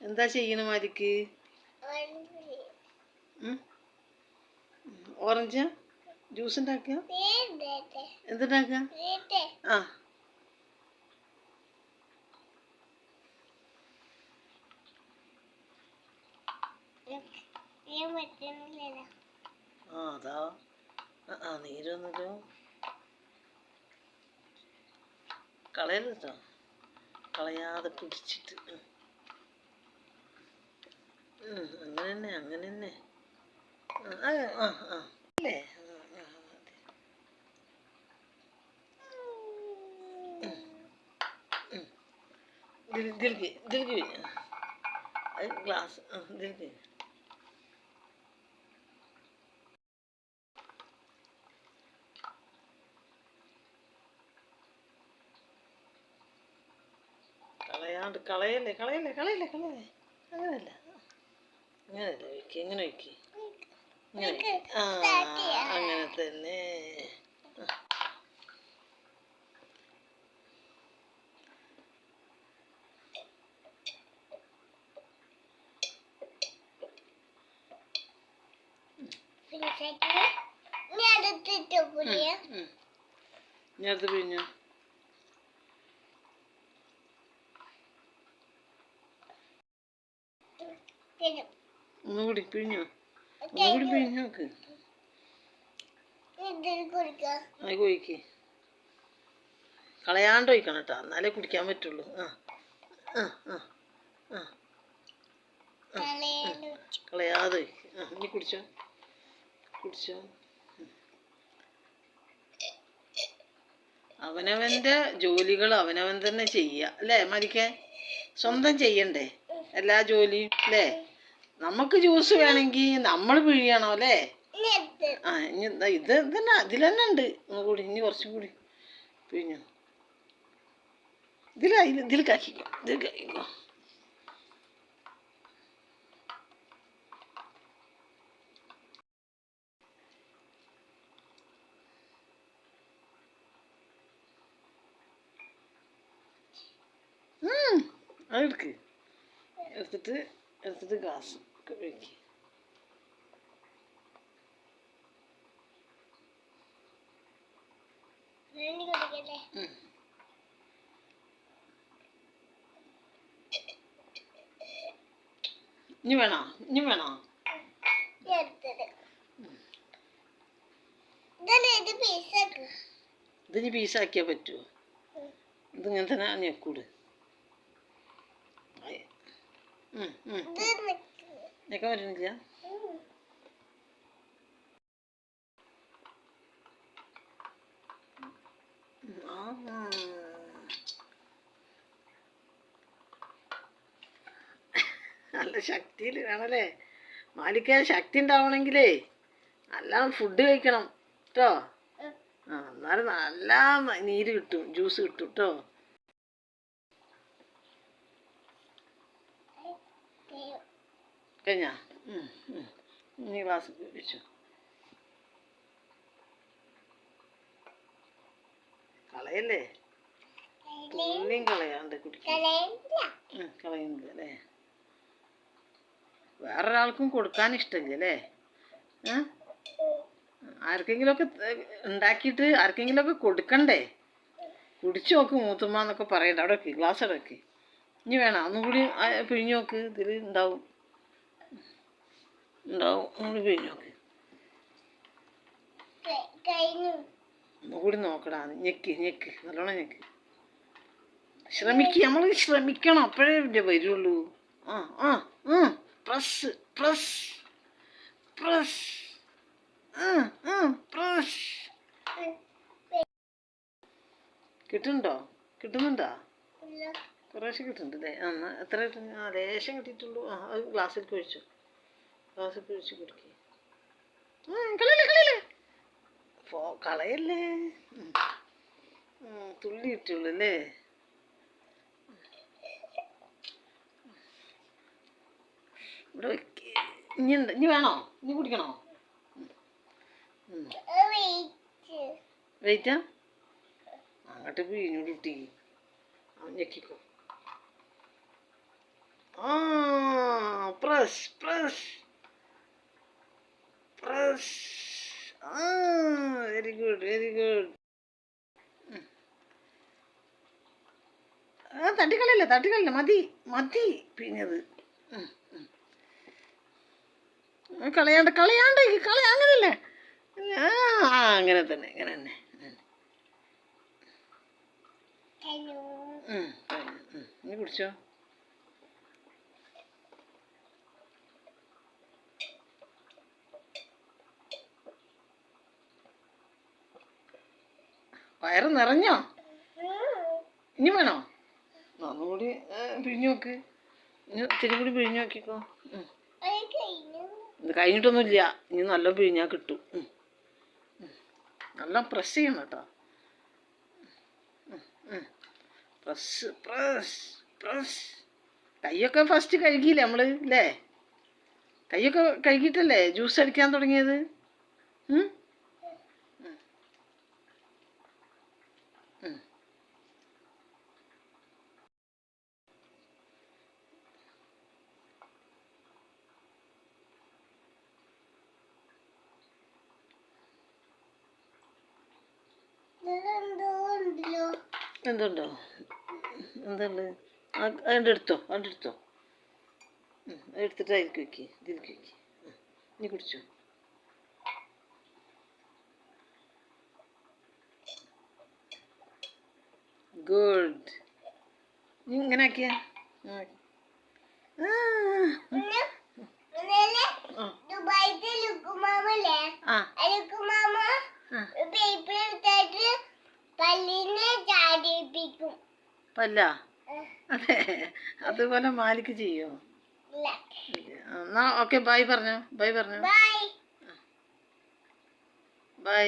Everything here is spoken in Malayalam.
എന്താ ചെയ്യണ മാതിക്ക് ഓറഞ്ച്? ജ്യൂസ് ഉണ്ടാക്കുക? എന്തുണ്ടാക്കുക? ആ. ആ അതാ. ആ, ആ നീര് വന്നല്ലോ കളയരുത് കേട്ടോ കളയാതെ പിടിച്ചിട്ട്. അങ്ങനെ തന്നെ അങ്ങനെ തന്നെ ആ ആ, ആ. അല്ലേ? വീഴ്. അത് ഗ്ലാസ് വീഴ്. കളയാണ്ട് കളയല്ലേ കളയല്ലേ കളയല്ലേ കളയല്ലേ? അങ്ങനല്ല ഇങ്ങനെ വയ്ക്ക് ഇങ്ങനെ വയ്ക്ക്. ആ അങ്ങനെ തന്നെ. ഉം. Thank അടുത്ത് പിഴിഞ്ഞോ ഒന്നുകൂടി പിഴിഞ്ഞോ ഒന്നുകൂടി പിഴിഞ്ഞു നോക്ക് അത് കൊയ്ക്ക് കളയാണ്ട് ഒഴിക്കണം കേട്ടോ എന്നാലേ കുടിക്കാൻ പറ്റുള്ളൂ. ആ. ആ ആ ആ. കളയാതെ ആ ഇനി കുടിച്ചോ. കുടിച്ചോ. അവനവന്റെ ജോലികൾ അവനവൻ തന്നെ ചെയ്യുക അല്ലേ മരിക്കേ സ്വന്തം ചെയ്യണ്ടേ? എല്ലാ ജോലിയും അല്ലേ? നമുക്ക് ജ്യൂസ് വേണമെങ്കിൽ നമ്മൾ പിഴിയണം അല്ലേ? ആ ഇനി ഇത് തന്നെ അതിൽ തന്നെ ഉണ്ട്. ഒന്ന് കൂടി ഇനി കുറച്ചും കൂടി പിഴിഞ്ഞു. ഇതിൽ ഇതിൽ കാക്കിക്കോ ഇതിൽ കാക്കിക്കോ. ഉം, അതെടുക്ക് എടുത്തിട്ട് എടുത്തിട്ട് ഗ്ലാസ്. കഴിക്കുക ഉം. ഇനി വേണോ ഇനി വേണോ ഇതിന് പീസാക്കിയാൽ പറ്റുമോ ഇതിങ്ങനെ തന്നെ ഞെക്കൂട് ഞെക്കാൻ പറ്റുന്നില്ല. നല്ല ശക്തിയിൽ വേണമല്ലേ? മാലിക്കാൻ ശക്തി ഉണ്ടാവണമെങ്കിലേ നല്ല ഫുഡ് കഴിക്കണം കേട്ടോ? ആ എന്നാലും നല്ല നീര് കിട്ടും ജ്യൂസ് കിട്ടും കേട്ടോ? കഴിഞ്ഞാ? നീ ഗ്ലാസ് വെച്ചു. കളയല്ലേ? തുള്ളിയും കളയാണ്ട് കുടിക്കും. കളയുന്നില്ല അല്ലേ? വേറൊരാൾക്കും കൊടുക്കാൻ ഇഷ്ടമില്ല അല്ലേ? ആർക്കെങ്കിലുമൊക്കെ ഉണ്ടാക്കിയിട്ട് ആർക്കെങ്കിലുമൊക്കെ കൊടുക്കണ്ടേ? കുടിച്ചു നോക്ക് മൂത്തുമ്മ എന്നൊക്കെ പറയണ്ട. അവിടെ വെക്ക് ഗ്ലാസ് അവിടെ വെക്ക്. ഇനി വേണം. ഒന്നും കൂടി പിഴിഞ്ഞു പിഴിഞ്ഞ് നോക്ക്. ഇതിൽ ഉണ്ടാവും. ഉണ്ടാവും. ഒന്നുകൂടി പിഴിഞ്ഞ് നോക്ക്. ഒന്നുകൂടി നോക്കടാ. ഞെക്ക് ഞെക്ക്. നല്ലോണം ഞെക്ക്. ശ്രമിക്കുക നമ്മൾ ശ്രമിക്കണം. അപ്പോഴേ ഇല്ലേ വരുള്ളൂ. ആ ആ ആ. Press press. പ്രസ്. ആ ആ പ്രസ്. കിട്ടുന്നുണ്ടോ? കിട്ടുന്നുണ്ടോ? കുറേശ്ശെ കിട്ടുന്നുണ്ട് അല്ലേ ആ എത്ര കിട്ടുന്നു? ആ ലേശം കിട്ടിയിട്ടുള്ളൂ. ആ അത് ഗ്ലാസ്സിൽ ഒഴിച്ചു. ഗ്ലാസ്സിലേക്ക് പിടിച്ച് കുടിക്കുക കളയല്ലേ കളയല്ലേ? പോ കളയല്ലേ? തുള്ളി കിട്ടുള്ളൂ അല്ലേ ഇവിടെ. ഇനി ഉണ്ട് ഇനി വേണോ? ഇനി കുടിക്കണോ? വെയിറ്റാ അങ്ങോട്ട് പിഴിഞ്ഞു കുട്ടി. ഞെക്കിക്കോ. ആ പ്രസ് പ്രസ് പ്രസ് ആ വെരി ഗുഡ് വെരി ഗുഡ് ആ തട്ടിക്കളയല്ലേ തട്ടിക്കളയല്ലേ മതി മതി. പിന്നത്. കളയാണ്ട് കളയാണ്ട് കളയ അങ്ങനല്ലേ. ആ അങ്ങനെ തന്നെ അങ്ങനെ തന്നെ കുടിച്ചോ? വയറ് നിറഞ്ഞോ? ഇനി വേണോ? ഒന്നുകൂടി പിഴിഞ്ഞു നോക്ക്. ഇനി ഇത്തിരി കൂടി പിഴിഞ്ഞു നോക്കിക്കോ. ഇത് കഴിഞ്ഞിട്ടൊന്നുമില്ല. ഇനി നല്ല പിഴിഞ്ഞാൽ കിട്ടും. നല്ല പ്രസ് ചെയ്യണം കേട്ടോ. പ്രസ് പ്രസ് പ്രസ് കൈയൊക്കെ ഫസ്റ്റ് കഴുകിയില്ലേ നമ്മൾ അല്ലേ കൈയൊക്കെ കഴുകിയിട്ടല്ലേ ജ്യൂസ് അടിക്കാൻ തുടങ്ങിയത് ഉം? ഉം. ഉം. എന്തുണ്ടോ? എന്തുണ്ട് അതിന്റെ എടുത്തോ? അതിന്റെ എടുത്തോ? എടുത്തിട്ട് അതിലേക്ക് വയ്ക്ക് ഇതിലേക്ക് വയ്ക്ക് നീ കുടിച്ചോ. ഗുഡ്. നീ ഇങ്ങനെ ആക്കിയാ ആ. ആ. ആ. ദുബായിത്തെ ലുക്കുമാമല്ലേ ആ ആ ലുക്കുമാമ ആ പേപ്പർ എടുത്തിട്ട് പല്ലിനെ ചാടിപ്പിക്കും പല്ല? അതെ. അതുപോലെ മാലിക്ക് ചെയ്യോ. എന്നാ ഓക്കെ ബൈ പറഞ്ഞോ. ബൈ പറഞ്ഞോ. ബൈ.